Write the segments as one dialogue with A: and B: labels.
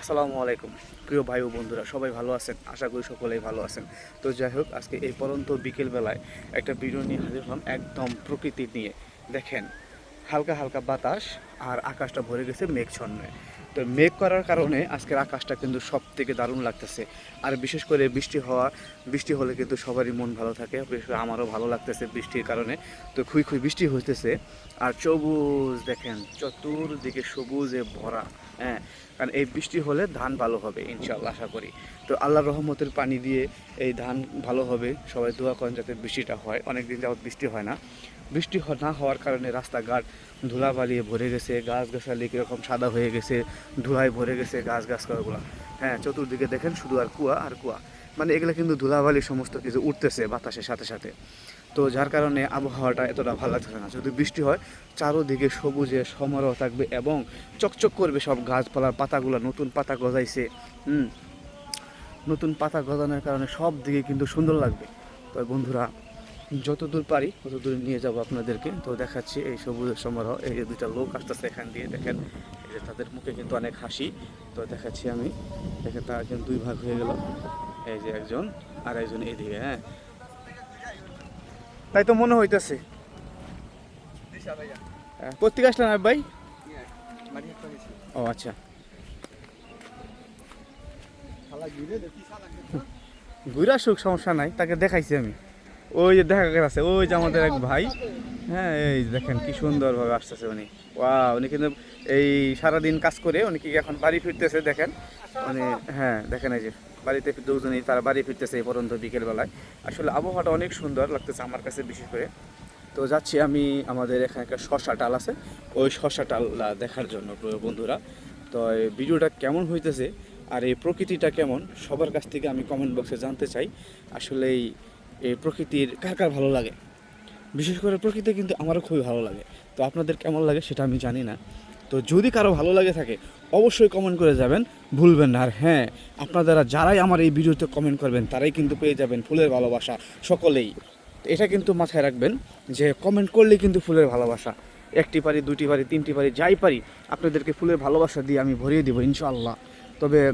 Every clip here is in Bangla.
A: আসসালামু আলাইকুম। প্রিয় ভাই ও বন্ধুরা, সবাই ভালো আছেন? আশা করি সকলেই ভালো আছেন। তো যাই হোক, আজকে এই পর্যন্ত বিকেলবেলায় একটা ভিডিও নিয়ে হাজির হলাম একদম প্রকৃতি নিয়ে। দেখেন হালকা হালকা বাতাস আর আকাশটা ভরে গেছে মেঘছন্নে তো মেঘ করার কারণে আজকের আকাশটা কিন্তু সব থেকে দারুণ লাগতেছে। আর বিশেষ করে বৃষ্টি হওয়া, বৃষ্টি হলে কিন্তু সবারই মন ভালো থাকে, বিশেষ করে আমারও ভালো লাগতেছে বৃষ্টির কারণে। তো খুই খুই বৃষ্টি হইতেছে। আর সবুজ, দেখেন, চতুর্দিকে সবুজে ভরা হ্যাঁ কারণ এই বৃষ্টি হলে ধান ভালো হবে ইনশাল্লাহ আশা করি। তো আল্লাহর রহমতের পানি দিয়ে এই ধান ভালো হবে। সবাই দোয়া করেন যাতে বৃষ্টিটা হয়। অনেক দিন যাবত বৃষ্টি হয় না। বৃষ্টি না হওয়ার কারণে রাস্তাঘাট ধুলাবালি ভরে গেছে গাছ গাছালি কীরকম সাদা হয়ে গেছে, ধুলায় ভরে গেছে গাছ গাছগুলো হ্যাঁ চতুর্দিকে দেখেন শুধু আর কুয়া আর কুয়া। মানে এগুলো কিন্তু ধুলাবালি সমস্ত কিছু উঠতেছে বাতাসের সাথে সাথে। তো যার কারণে আবহাওয়াটা এতটা ভালো লাগছে না। যদি বৃষ্টি হয়, চারোদিকে সবুজে সমারোহ থাকবে এবং চকচক করবে সব গাছপালার পাতাগুলো, নতুন পাতা গজাইছে। হুম, নতুন পাতা গজানোর কারণে সব দিকে কিন্তু সুন্দর লাগবে। তো বন্ধুরা যত দূর পারি তত দূর নিয়ে যাব আপনাদেরকে। তো দেখাচ্ছি এই সবুজ সমারোহ এই যে দুইটা লোক আসতেছে এখান দিয়ে দেখেন। এই যে তাদের মুখে কিন্তু অনেক হাসি। তো দেখাচ্ছি আমি। দেখেন তারা কিন্তু দুই ভাগ হয়ে গেল। এই যে একজন আর একজন এইদিকে হ্যাঁ। তাই তো মনে হইতেছে। কোথেকে আসলেন আর ভাই? ও আচ্ছা। ঘুরা সুখ সমস্যা নাই। তাকে দেখাইছি আমি। ওই যে দেখা গেছে ওই যে আমাদের এক ভাই। হ্যাঁ এই দেখেন কি সুন্দরভাবে আসতেছে উনি। ওয়া উনি কিন্তু এই সারাদিন কাজ করে উনি কি এখন বাড়ি ফিরতেছে, দেখেন। মানে হ্যাঁ দেখেন এই যে, বাড়িতে দুজনেই তারা বাড়ি ফিরতেছে এই পর্যন্ত বিকেলবেলায়। আসলে আবহাওয়াটা অনেক সুন্দর লাগতেছে আমার কাছে বিশেষ করে। তো যাচ্ছি আমি আমাদের এখানে একটা শশা টাল আছে। ওই শশা টাল দেখার জন্য বন্ধুরা। তো ভিডিওটা কেমন হইতেছে আর এই প্রকৃতিটা কেমন, সবার কাছ থেকে আমি কমেন্ট বক্সে জানতে চাই। আসলে এই এই প্রকৃতির কার কার ভালো লাগে? বিশেষ করে প্রকৃতি কিন্তু আমারও খুবই ভালো লাগে। তো আপনাদের কেমন লাগে সেটা আমি জানি না। তো যদি কারও ভালো লাগে থাকে, অবশ্যই কমেন্ট করে যাবেন। ভুলবেন না। আর হ্যাঁ আপনারা যারাই আমার এই ভিডিওতে কমেন্ট করবেন, তারাই কিন্তু পেয়ে যাবেন ফুলের ভালোবাসা সকলেই। এটা কিন্তু মাথায় রাখবেন যে কমেন্ট করলেই কিন্তু ফুলের ভালোবাসা। একটি পারি দুটি পারি, তিনটি পারি, যাই পারি, আপনাদেরকে ফুলের ভালোবাসা দিয়ে আমি ভরিয়ে দেবো ইনশাআল্লাহ। তবে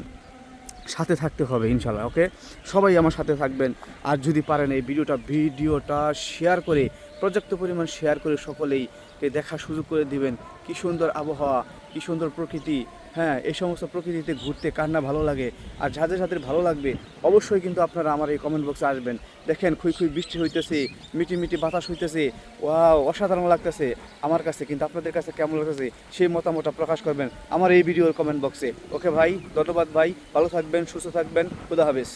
A: সাথে থাকতে হবে ইনশাল্লাহ, ওকে? সবাই আমার সাথে থাকবেন। আর যদি পারেন এই ভিডিওটা ভিডিওটা শেয়ার করে পর্যাপ্ত পরিমাণ শেয়ার করে সকলেই কে দেখার সুযোগ করে দিবেন। কি সুন্দর আবহাওয়া, কি সুন্দর প্রকৃতি। হ্যাঁ এই সমস্ত প্রকৃতিতে ঘুরতে কার না ভালো লাগে? আর যাদের যাদের ভালো লাগবে, অবশ্যই কিন্তু আপনারা আমার এই কমেন্ট বক্সে আসবেন। দেখেন, খুই খুই বৃষ্টি হইতেছে, মিটি মিটি বাতাস হইতেছে। ওয়াও, অসাধারণ লাগতেছে। আমার কাছে কিন্তু আপনাদের কাছে কেমন লাগতেছে, সেই মতামতটা প্রকাশ করবেন আমার এই ভিডিওর কমেন্ট বক্সে ওকে ভাই, ধন্যবাদ ভাই, ভালো থাকবেন, সুস্থ থাকবেন, খুদা হাফেজ।